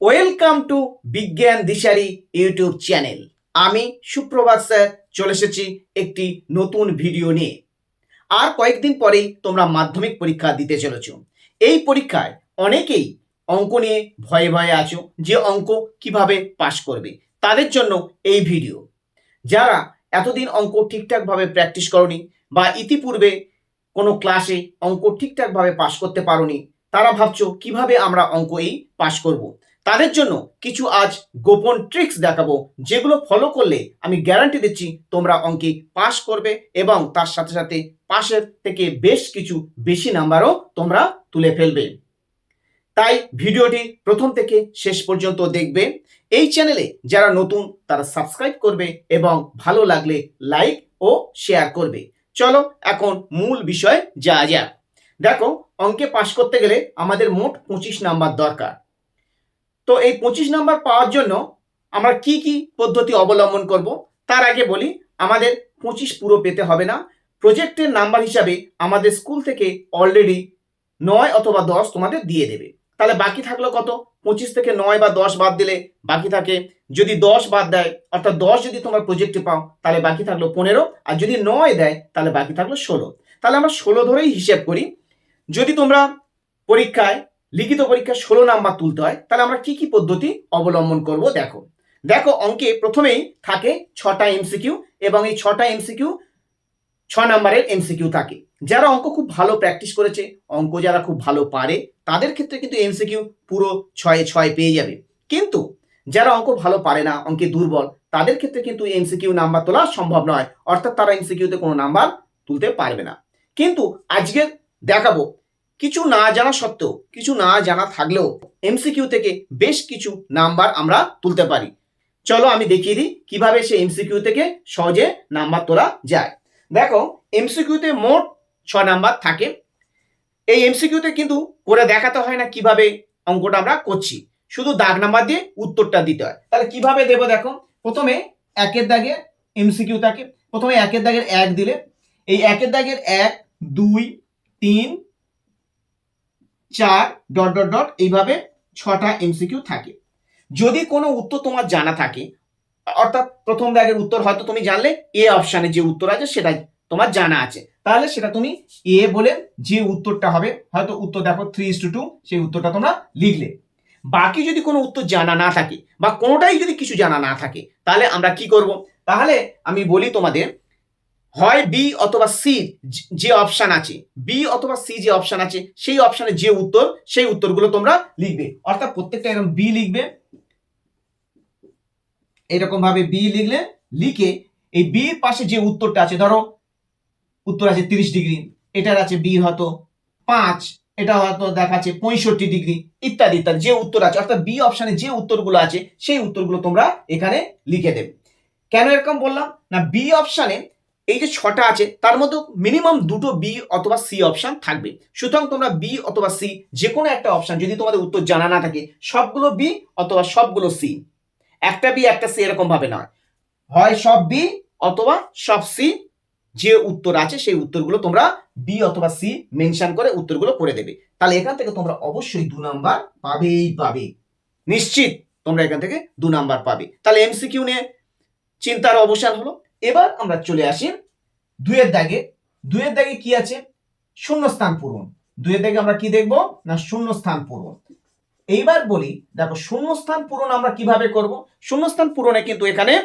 Welcome to বিজ্ঞান দিশারি YouTube channel আমি সুপ্রভাত স্যার, চলে এসেছি একটি নতুন ভিডিও নিয়ে। আর কয়েকদিন পরেই তোমরা মাধ্যমিক পরীক্ষা দিতে চলেছ। এই পরীক্ষায় অনেকেই অঙ্ক নিয়ে ভয়ে ভয়ে আছো, যে অঙ্ক কীভাবে পাশ করবে, তাদের জন্য এই ভিডিও যারা এতদিন অঙ্ক ঠিকঠাকভাবে প্র্যাকটিস করনি বা ইতিপূর্বে কোনো ক্লাসে অঙ্ক ঠিকঠাকভাবে পাশ করতে পারোনি, তারা ভাবছ কীভাবে আমরা অঙ্ক এই পাশ করব। তাদের জন্য কিছু আজ গোপন ট্রিক্স দেখাবো, যেগুলো ফলো করলে আমি গ্যারান্টি দিচ্ছি তোমরা অঙ্কে পাস করবে এবং তার সাথে সাথে পাশের থেকে বেশ কিছু বেশি নাম্বারও তোমরা তুলে ফেলবে। তাই ভিডিওটি প্রথম থেকে শেষ পর্যন্ত দেখবে। এই চ্যানেলে যারা নতুন, তারা সাবস্ক্রাইব করবে এবং ভালো লাগলে লাইক ও শেয়ার করবে। চলো এখন মূল বিষয় যা যাক। দেখো, অঙ্কে পাশ করতে গেলে আমাদের মোট পঁচিশ নাম্বার দরকার। তো এই পঁচিশ নম্বর পাওয়ার জন্য আমরা কি কি পদ্ধতি অবলম্বন করব? তার আগে বলি, আমাদের পঁচিশ পুরো পেতে হবে না। প্রজেক্টের নাম্বার হিসাবে আমাদের স্কুল থেকে অলরেডি নয় অথবা দশ তোমাদের দিয়ে দেবে। তাহলে বাকি থাকল কত? পঁচিশ থেকে নয় বা দশ বাদ দিলে বাকি থাকে। যদি দশ বাদ দেয়, অর্থাৎ দশ যদি তোমরা প্রজেক্টে পাও, তাহলে বাকি থাকল পনেরো। আর যদি নয় দেয়, তাহলে বাকি থাকল ষোলো। তাহলে আমরা ষোলো ধরেই হিসেব করি। যদি তোমরা পরীক্ষায় লিখিত পরীক্ষায় ষোলো নাম্বার তুলতে হয়। তাহলে আমরা কি কি পদ্ধতি অবলম্বন করব? দেখো। দেখো, অঙ্কে প্রথমেই থাকে ছটা এমসিকিউ এবং এই ছটা এমসিকিউ ছ নাম্বারের এমসিকিউ থাকে। যারা অঙ্ক খুব ভালো প্র্যাকটিস করেছে, অঙ্ক যারা খুব ভালো পারে, তাদের ক্ষেত্রে কিন্তু এমসিকিউ পুরো ছয়ে, ছয় পেয়ে যাবে। কিন্তু যারা অঙ্ক ভালো পারে না, অঙ্কে দুর্বল, তাদের ক্ষেত্রে কিন্তু এমসিকিউ নাম্বার তোলা সম্ভব নয়। অর্থাৎ তারা এমসিকিউতে কোনো নাম্বার তুলতে পারবে না। কিন্তু আজকে দেখাবো কিছু না জানা সত্ত্বেও, কিছু না জানা থাকলেও এমসিকিউ থেকে বেশ কিছু নাম্বার আমরা তুলতে পারি। চলো আমি দেখিয়ে দিই কীভাবে সে এমসিকিউ থেকে সহজে নাম্বার তোলা যায়। দেখো এমসিকিউতে মোট ছ নাম্বার থাকে। এই এমসিকিউতে কিন্তু করে দেখাতে হয় না কীভাবে অঙ্কটা আমরা করছি। শুধু দাগ নাম্বার দিয়ে উত্তরটা দিতে হয়। তাহলে কীভাবে দেবো দেখো? প্রথমে একের দাগে এমসিকিউ থাকে। প্রথমে একের দাগের এক দিলে। এই একের দাগের এক, দুই, তিন চার ডট ডট ডট এইভাবে ছটা এমসিকিউ থাকে। যদি কোনো উত্তর তোমার জানা থাকে, অর্থাৎ প্রথম দাগের উত্তর হয়তো তুমি জানলে এ অপশানে যে উত্তর আছে সেটা তোমার জানা আছে। তাহলে সেটা তুমি এ বলে যে উত্তরটা হবে, হয়তো উত্তর দেখো থ্রি ইস টু টু সেই উত্তরটা তোমরা লিখলে। বাকি যদি কোনো উত্তর জানা না থাকে বা কোনোটাই যদি কিছু জানা না থাকে, তাহলে আমরা কি করব? তাহলে আমি বলি তোমাদের হয় বি অথবা সি যে অপশান আছে। বি অথবা সি যে অপশান আছে, সেই অপশানে যে উত্তর, সেই উত্তরগুলো তোমরা লিখবে। অর্থাৎ প্রত্যেকটা এরকম বি লিখবে। এরকম ভাবে বি লিখলে, লিখে এই বির পাশে যে উত্তরটা আছে, ধরো উত্তর আছে তিরিশ ডিগ্রি, এটার আছে বি হয়তো পাঁচ, এটা হয়তো দেখাচ্ছে পঁয়ষট্টি ডিগ্রি, ইত্যাদি ইত্যাদি, যে উত্তর আছে, অর্থাৎ বি অপশানে যে উত্তরগুলো আছে, সেই উত্তরগুলো তোমরা এখানে লিখে দেবে। কেন এরকম বললাম? না, বি অপশানে এই যে ছটা আছে, তার মধ্যে মিনিমাম দুটো বি অথবা সি অপশন থাকবে। সুতরাং তোমরা বি অথবা সি যে কোনো একটা অপশন যদি তোমাদের উত্তর জানা না থাকে, সবগুলো বি অথবা সবগুলো সি একটা বি একটা সি এরকম ভাবে নয়। হয় সব বি অথবা সব সি যে উত্তর আছে সেই উত্তরগুলো তোমরা বি অথবা সি মেনশন করে উত্তরগুলো করে দেবে। তাহলে এখান থেকে তোমরা অবশ্যই দু নাম্বার পাবেই পাবে। নিশ্চিত তোমরা এখান থেকে দু নাম্বার পাবে। তাহলে এমসিকিউ নিয়ে চিন্তার অবসান হলো। এবার আমরা চলে আসি দুয়ের দাগে। দুয়ের দাগে কি আছে? শূন্যস্থান পূরণ। দুয়ের দাগে আমরা কি দেখব? না, শূন্যস্থান পূরণ। এইবার বলি, দেখো, শূন্যস্থান পূরণ আমরা কীভাবে করব? শূন্যস্থান পূরণে কিন্তু এখানে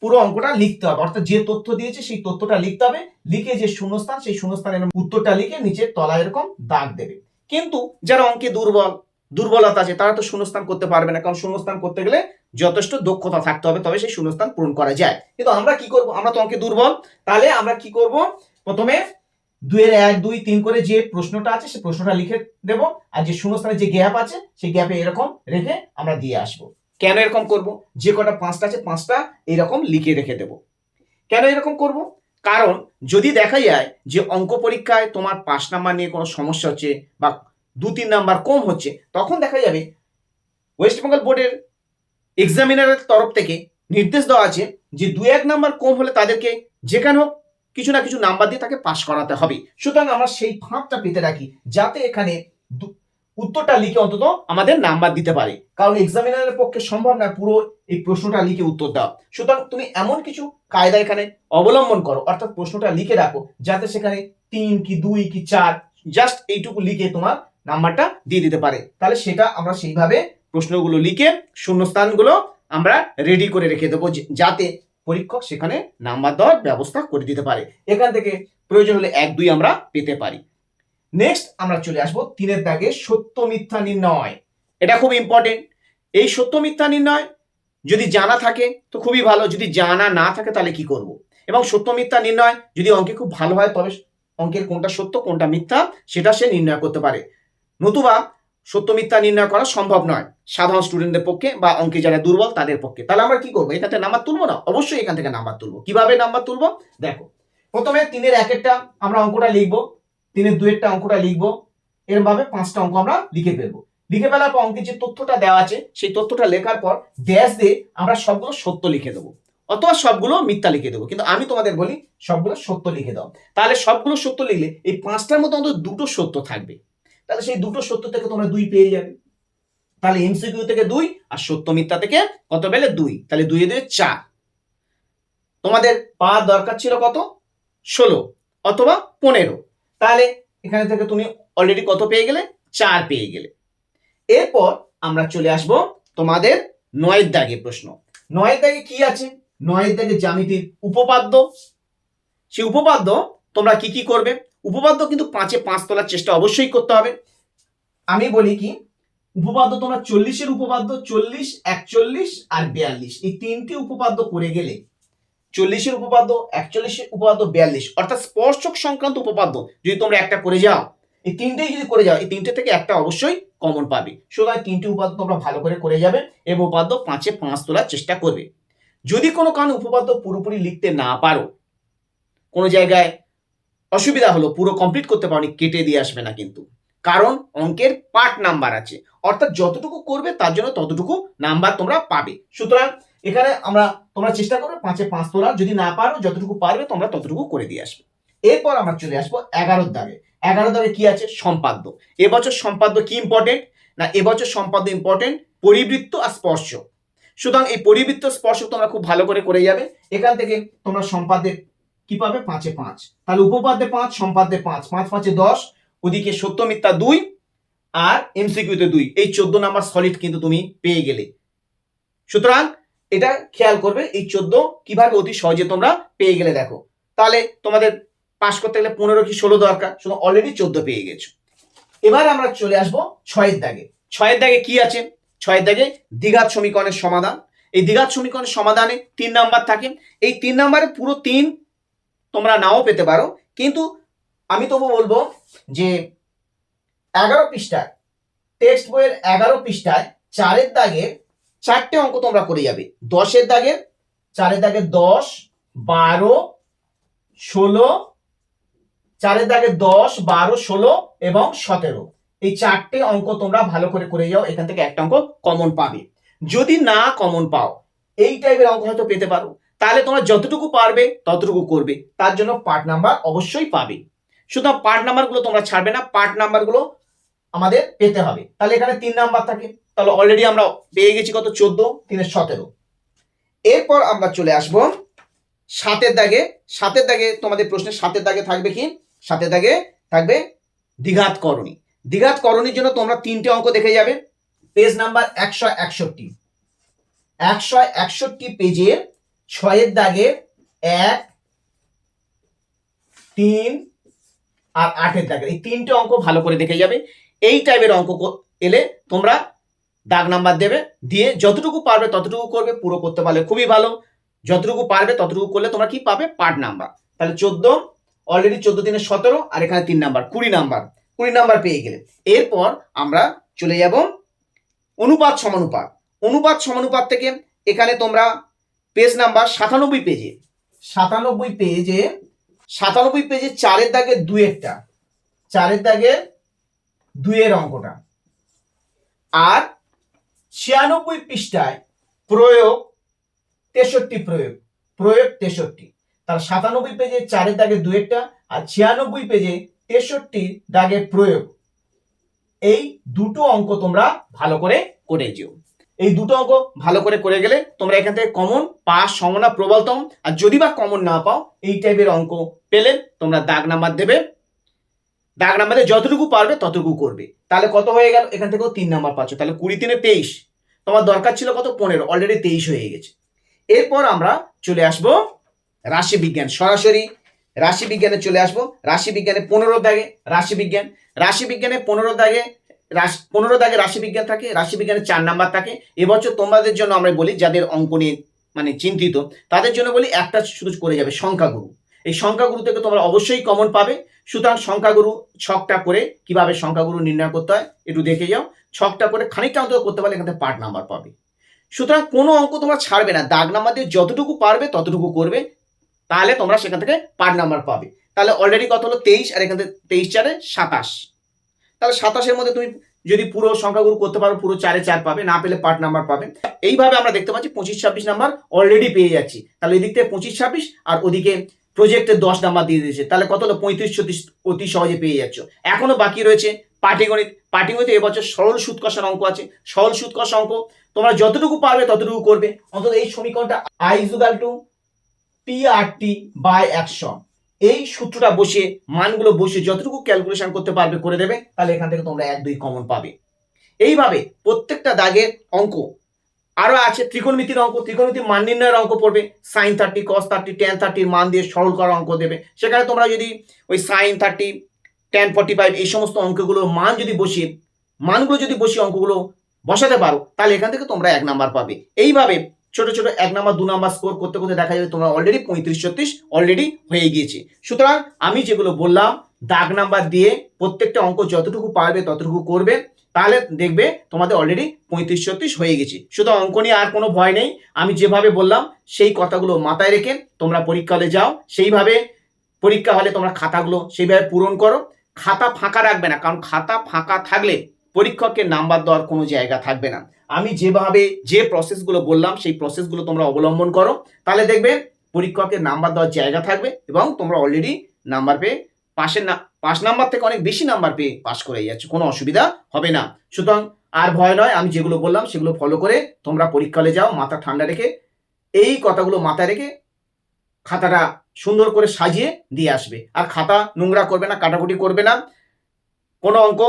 পুরো অঙ্কটা লিখতে হবে। অর্থাৎ যে তথ্য দিয়েছে, সেই তথ্যটা লিখতে হবে। লিখে যে শূন্যস্থান, সেই শূন্যস্থানের উত্তরটা লিখে নিচে তলায় এরকম দাগ দেবে। কিন্তু যারা অঙ্কে দুর্বল দুর্বলতা আছে, তারা তো শূন্যস্থান করতে পারবে না, কারণ শূন্যস্থান করতে গেলে যথেষ্ট দক্ষতা থাকতে হবে, তবে সেই শূন্যস্থান পূরণ করা যায়। কিন্তু আমরা কি করব? আমরা তো অঙ্কে দুর্বল। তাহলে আমরা কি করব? প্রথমে দুইয়ের এক, দুই, তিন করে যে প্রশ্নটা আছে সেই প্রশ্নটা লিখে দেব, আর যে শূন্যস্থানে যে গ্যাপ আছে, সেই গ্যাপে এরকম রেখে আমরা দিয়ে আসব। কেন এরকম করব? যে কটা পাঁচটা আছে, পাঁচটা এরকম লিখে রেখে দেব। কেন এরকম করব? কারণ যদি দেখা যায় যে অঙ্ক পরীক্ষায় তোমার পাঁচ নাম্বার নিয়ে কোনো সমস্যা হচ্ছে, বা দু তিন নাম্বার কম হচ্ছে, তখন দেখা যাবে ওয়েস্ট বেঙ্গল বোর্ডের এক্সামিনারের তরফ থেকে নির্দেশ দেওয়া আছে যে দু এক নাম্বার কম হলে তাদেরকে যেখানে হোক কিছু না কিছু নাম্বার দিয়ে তাকে পাশ করাতে হবে। সুতরাং আমরা সেই ফাঁকটা পেতে রাখি যাতে এখানে উত্তরটা লিখে অন্তত আমাদের নাম্বার দিতে পারে। কারণ এক্সামিনারের পক্ষে সম্ভব না পুরো এই প্রশ্নটা লিখে উত্তর দাও সুতরাং তুমি এমন কিছু কায়দা এখানে অবলম্বন করো, অর্থাৎ প্রশ্নটা লিখে রাখো, যাতে সেখানে তিন কি, দুই কি, চার জাস্ট এইটুকু লিখে তোমার নাম্বারটা দিয়ে দিতে পারে। তাহলে সেটা আমরা সেইভাবে প্রশ্নগুলো লিখে শূন্যস্থানগুলো আমরা রেডি করে রেখে দেবো যাতে পরীক্ষক সেখানে নাম্বার দেওয়ার ব্যবস্থা করে দিতে পারে। এখান থেকে প্রয়োজন হলে এক, দুই আমরা পেতে পারি। নেক্সট আমরা চলে আসব তিনের দাগে সত্য মিথ্যা নির্ণয়। এটা খুব ইম্পর্টেন্ট এই সত্য মিথ্যা নির্ণয় যদি জানা থাকে তো খুবই ভালো, যদি জানা না থাকে তাহলে কি করব? এবং সত্য মিথ্যা নির্ণয় যদি অঙ্কে খুব ভালো হয়, তবে অঙ্কের কোনটা সত্য, কোনটা মিথ্যা, সেটা সে নির্ণয় করতে পারে। নতুবা সত্য মিথ্যা নির্ণয় করা সম্ভব নয়। সাধারণ স্টুডেন্টদের পক্ষে বা অঙ্কে যারা দুর্বল, তাদের পক্ষে। তাহলে আমরা কি করব? এখান থেকে নাম্বার তুলবো না? অবশ্যই এখান থেকে নাম্বার তুলবো। কীভাবে নাম্বার তুলবো? দেখো, প্রথমে তিনের একেরটা আমরা অঙ্কটা লিখব, তিনের দুয়েরটা অঙ্কটা লিখব এরভাবে পাঁচটা অঙ্ক আমরা লিখে ফেলব। লিখে ফেলার পর অঙ্কের যে তথ্যটা দেওয়া আছে, সেই তথ্যটা লেখার পর ড্যাশ দিয়ে আমরা সবগুলো সত্য লিখে দেবো। অথবা সবগুলো মিথ্যা লিখে দেবো। কিন্তু আমি তোমাদের বলি, সবগুলো সত্য লিখে দাও। তাহলে সবগুলো সত্য লিখলে এই পাঁচটার মধ্যে অন্তত দুটো সত্য থাকবে। তাহলে সেই দুটো সত্য থেকে তোমরা দুই পেয়ে যাবে। তাহলে এমসিকিউ থেকে দুই আর সত্য মিথ্যা থেকে কত পেলে দুই? তাহলে দুই দুই চার। তোমাদের পাওয়ার দরকার ছিল কত? ষোলো অথবা পনেরো। তাহলে এখানে থেকে তুমি অলরেডি কত পেয়ে গেলে? চার পেয়ে গেলে। এরপর আমরা চলে আসব তোমাদের নয়ের দাগে প্রশ্ন। নয়ের দাগে কি আছে? নয়ের দাগে জ্যামিতির উপপাদ্য। সেই উপপাদ্য তোমরা কি কি করবে? উপপাদ্য কিন্তু পাঁচে পাঁচ তোলার চেষ্টা অবশ্যই করতে হবে। আমি বলি কি, উপপাদ্য তোমরা চল্লিশের উপপাদ্য, চল্লিশ, একচল্লিশ আর বিয়াল্লিশ। এই তিনটি উপপাদ্য করে গেলে চল্লিশের উপপাদ্য, একচল্লিশের উপপাদ্য, বিয়াল্লিশ। অর্থাৎ স্পর্শক সংক্রান্ত উপপাদ্য যদি তোমরা একটা করে যাও, এই তিনটেই যদি করে যাও, এই তিনটে থেকে একটা অবশ্যই কমন পাবে। সুতরাং তিনটি উপাদ্য তোমরা ভালো করে করে যাবে এবং উপাদ্য পাঁচে পাঁচ তোলার চেষ্টা করবে। যদি কোনো কারণে উপপাদ্য পুরোপুরি লিখতে না পারো, কোনো জায়গায় অসুবিধা হলো পুরো কমপ্লিট করতে পারোনি, কেটে দিয়ে আসবে না কিন্তু। কারণ অঙ্কের পার্ট নাম্বার আছে। অর্থাৎ যতটুকু করবে তার জন্য ততটুকু নাম্বার তোমরা পাবে। সুতরাং এখানে আমরা, তোমরা চেষ্টা করবে পাঁচে পাঁচ তোলা যদি না পারো, যতটুকু পারবে তোমরা ততটুকু করে দিয়ে আসবে। এরপর আমরা চলে আসব এগারোর দাগে। এগারো দাগে কি আছে? সম্পাদ্য। এবছর সম্পাদ্য কি ইম্পর্টেন্ট না, এবছর সম্পাদ্য ইম্পর্টেন্ট পরিবৃত্ত আর স্পর্শ। সুতরাং এই পরিবৃত্ত স্পর্শ তোমরা খুব ভালো করে করে যাবে। এখান থেকে তোমরা সম্পাদ্যে কি পাবে? পাঁচে পাঁচ। তাহলে উপপাদ্যে পাঁচ, সম্পাদ্যে পাঁচ। পাঁচ পাঁচে দশ, ওদিকে সত্য মিথ্যা দুই আর এমসিকিউতে দুই। এই চোদ্দ নাম্বার সলিড কিন্তু তুমি পেয়ে গেলে। সুতরাং এটা খেয়াল করবে, এই চোদ্দ কীভাবে অতি সহজে তোমরা পেয়ে গেলে দেখো। তাহলে তোমাদের পাশ করতে গেলে পনেরো কি ষোলো দরকার শুধু অলরেডি চোদ্দ পেয়ে গেছো। এবার আমরা চলে আসব ছয়ের দাগে। ছয়ের দাগে কি আছে? ছয়ের দাগে দ্বিঘাত সমীকরণের সমাধান। এই দ্বিঘাত সমীকরণের সমাধানে তিন নাম্বার থাকে। এই তিন নাম্বারে পুরো তিন তোমরা নাও পেতে পারো। কিন্তু আমি তবু বলব যে এগারো পৃষ্ঠায় টেক্সট বইয়ের এগারো পৃষ্ঠায় চারের দাগের চারটে অঙ্ক তোমরা করে যাবে। দশের দাগের চারের দাগে দশ, বারো, ষোলো, চারের দাগে দশ, বারো, ষোলো এবং সতেরো। এই চারটে অঙ্ক তোমরা ভালো করে করে যাও, এখান থেকে একটা অঙ্ক কমন পাবে। যদি না কমন পাও, এই টাইপের অঙ্ক হয়তো পেতে পারো। তাহলে তোমরা যতটুকু পারবে, ততটুকু করবে। তার জন্য পার্ট নাম্বার অবশ্যই পাবে। সুতরাং পার্ট নাম্বারগুলো তোমরা ছাড়বে না পার্ট নাম্বারগুলো আমাদের পেতে হবে। তাহলে এখানে তিন নাম্বার থাকে। তাহলে অলরেডি আমরা পেয়ে গেছি কত? চোদ্দ তিনের সতেরো। এরপর আমরা চলে আসব সাতের দাগে। সাতের দাগে তোমাদের প্রশ্নের সাতের দাগে থাকবে কি? সাতের দাগে থাকবে দ্বিঘাত করণী। দ্বিঘাত করণীর জন্য তোমরা তিনটে অঙ্ক দেখে যাবে। পেজ নাম্বার একশো একষট্টি। একশো একষট্টি পেজের ছয়ের দাগে এক, তিন আর আটের দাগে। এই তিনটে অঙ্ক ভালো করে দেখে যাবে। এই টাইপের অঙ্ক এলে তোমরা দাগ নাম্বার দেবে। দিয়ে যতটুকু পারবে ততটুকু করবে, পুরো করতে পারলে খুবই ভালো। যতটুকু পারবে ততটুকু করলে তোমরা কি পাবে? Part number. তাহলে চোদ্দ অলরেডি চোদ্দ দিনে সতেরো, আর এখানে তিন নাম্বার, কুড়ি নাম্বার। কুড়ি নাম্বার পেয়ে গেলে। এরপর আমরা চলে যাব অনুপাত সমানুপাত। অনুপাত সমানুপাত থেকে এখানে তোমরা পেজ নাম্বার সাতানব্বই পেজে। সাতানব্বই পেজে সাতানব্বই পেজে চারের দাগে দুয়েরটা চারের দাগে দুয়ের অঙ্কটা। আর ছিয়ানব্বই পৃষ্ঠায় প্রয়োগ তেষট্টি প্রয়োগ। প্রয়োগ তেষট্টি। তার সাতানব্বই পেজে চারের দাগে দুয়েরটা আর ছিয়ানব্বই পেজে তেষট্টি দাগের প্রয়োগ। এই দুটো অঙ্ক তোমরা ভালো করে করে যেও এই দুটো অঙ্ক ভালো করে করে গেলে তোমরা এখান থেকে কমন পাস, সমনা, প্রবলতম, আর যদি বা কমন না পাও, এই টাইপের অঙ্ক পেলে তোমরা দাগ নাম্বার দেবে। দাগ নাম্বারে যতটুকু পারবে ততটুকু করবে। তাহলে কত হয়ে গেল? এখান থেকেও তিন নাম্বার পাচ্ছ। তাহলে কুড়ি তিনে তেইশ। তোমার দরকার ছিল কত? পনেরো। অলরেডি তেইশ হয়ে গেছে। এরপর আমরা চলে আসব রাশি বিজ্ঞান সরাসরি রাশি বিজ্ঞানে চলে আসব। রাশি বিজ্ঞানে পনেরো দাগে। রাশি বিজ্ঞান রাশি বিজ্ঞানে পনেরো দাগে রাশি, পনেরো দাগে রাশি বিজ্ঞান থাকে রাশি বিজ্ঞানে চার নাম্বার থাকে। এবছর তোমাদের জন্য আমরা বলি, যাদের অঙ্ক নিয়ে মানে চিন্তিত, তাদের জন্য বলি একটা শুধু করে যাবে, সংখ্যাগুরু। এই সংখ্যাগুরু থেকে তোমরা অবশ্যই কমন পাবে। সুতরাং সংখ্যাগুরু ছকটা করে কীভাবে সংখ্যাগুরু নির্ণয় করতে হয়, একটু দেখে যাও। ছকটা করে খানিকটা অন্তত করতে পারলে এখান থেকে পার্ট নাম্বার পাবে। সুতরাং কোনো অঙ্ক তোমরা ছাড়বে না। দাগ নাম্বার দিয়ে যতটুকু পারবে, ততটুকু করবে, তাহলে তোমরা সেখান থেকে পার্ট নাম্বার পাবে। তাহলে অলরেডি কত হলো? তেইশ, আর এখান থেকে তেইশ চারে সাতাশ। তাহলে সাতাশের মধ্যে তুমি যদি পুরো সংখ্যাগুলো করতে পারো, পুরো চারে চার পাবে, না পেলে পার্ট নাম্বার পাবে। এইভাবে আমরা দেখতে পাচ্ছি পঁচিশ, ছাব্বিশ নাম্বার অলরেডি পেয়ে যাচ্ছি। তাহলে এদিক থেকে পঁচিশ, ছাব্বিশ আর ওদিকে প্রজেক্টে দশ নাম্বার দিয়ে দিয়েছে। তাহলে কত হলো? পঁয়ত্রিশ, ছত্রিশ অতি সহজে পেয়ে যাচ্ছ। এখনও বাকি রয়েছে পাটিগণিত। পাটিগণিতে এবছর সরল সুদ কষার অঙ্ক আছে। সরল সুদ কষা অঙ্ক তোমরা যতটুকু পারবে ততটুকু করবে। অন্তত এই সমীকরণটা I equal to P R T by একশো। এই সূত্রটা বসে, মানগুলো বসিয়ে যতটুকু ক্যালকুলেশন করতে পারবে করে দেবে, তাহলে এখান থেকে তোমরা এক দুই কমন পাবে। এইভাবে প্রত্যেকটা দাগের অঙ্ক, আরও আছে ত্রিকোণমিতির অঙ্ক, ত্রিকোণমিতির মান নির্ণয়ের অঙ্ক পড়বে sine thirty cos thirty tan থার্টির মান দিয়ে সরল করার অঙ্ক দেবে। সেখানে তোমরা যদি ওই sine thirty tan forty five এই সমস্ত অঙ্কগুলোর মান যদি বসিয়ে মানগুলো যদি বসিয়ে অঙ্কগুলো বসাতে পারো, তাহলে এখান থেকে তোমরা এক নাম্বার পাবে। এইভাবে ছোট ছোট এক নাম্বার, দু নাম্বার স্কোর করতে করতে দেখা যাবে তোমরা অলরেডি পঁয়ত্রিশ, ছত্রিশ অলরেডি হয়ে গিয়েছে। সুতরাং আমি যেগুলো বললাম, দাগ নাম্বার দিয়ে প্রত্যেকটা অঙ্ক যতটুকু পারবে ততটুকু করবে, তাহলে দেখবে তোমাদের অলরেডি পঁয়ত্রিশ, ছত্রিশ হয়ে গেছে। শুধু অঙ্ক নিয়ে আর কোনো ভয় নেই, আমি যেভাবে বললাম, সেই কথাগুলো মাথায় রেখে তোমরা পরীক্ষা হলে যাও। সেইভাবে পরীক্ষা হলে তোমরা খাতাগুলো সেইভাবে পূরণ করো। খাতা ফাঁকা রাখবে না, কারণ খাতা ফাঁকা থাকলে পরীক্ষককে নাম্বার দেওয়ার কোনো জায়গা থাকবে না। আমি যেভাবে যে প্রসেসগুলো বললাম, সেই প্রসেসগুলো তোমরা অবলম্বন করো। তাহলে দেখবে পরীক্ষকের নাম্বার দেওয়ার জায়গা থাকবে এবং তোমরা অলরেডি নাম্বার পেয়ে পাশের না পাঁচ নাম্বার থেকে অনেক বেশি নাম্বার পেয়ে পাশ করে যাচ্ছ। কোনো অসুবিধা হবে না। সুতরাং আর ভয় নয়, আমি যেগুলো বললাম সেগুলো ফলো করে তোমরা পরীক্ষা হলে যাও, মাথা ঠান্ডা রেখে এই কথাগুলো মাথায় রেখে খাতাটা সুন্দর করে সাজিয়ে দিয়ে আসবে। আর খাতা নোংরা করবে না, কাটাকুটি করবে না। কোনো অঙ্ক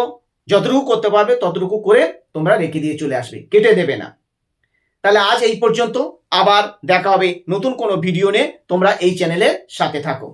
যতটুকু করতে পারবে, ততটুকু করে তোমরা রেখে দিয়ে চলে আসবে। কেটে দেবে না। তাহলে আজ এই পর্যন্ত। আবার দেখা হবে নতুন কোনো ভিডিও নিয়ে। তোমরা এই চ্যানেলের সাথে থাকো।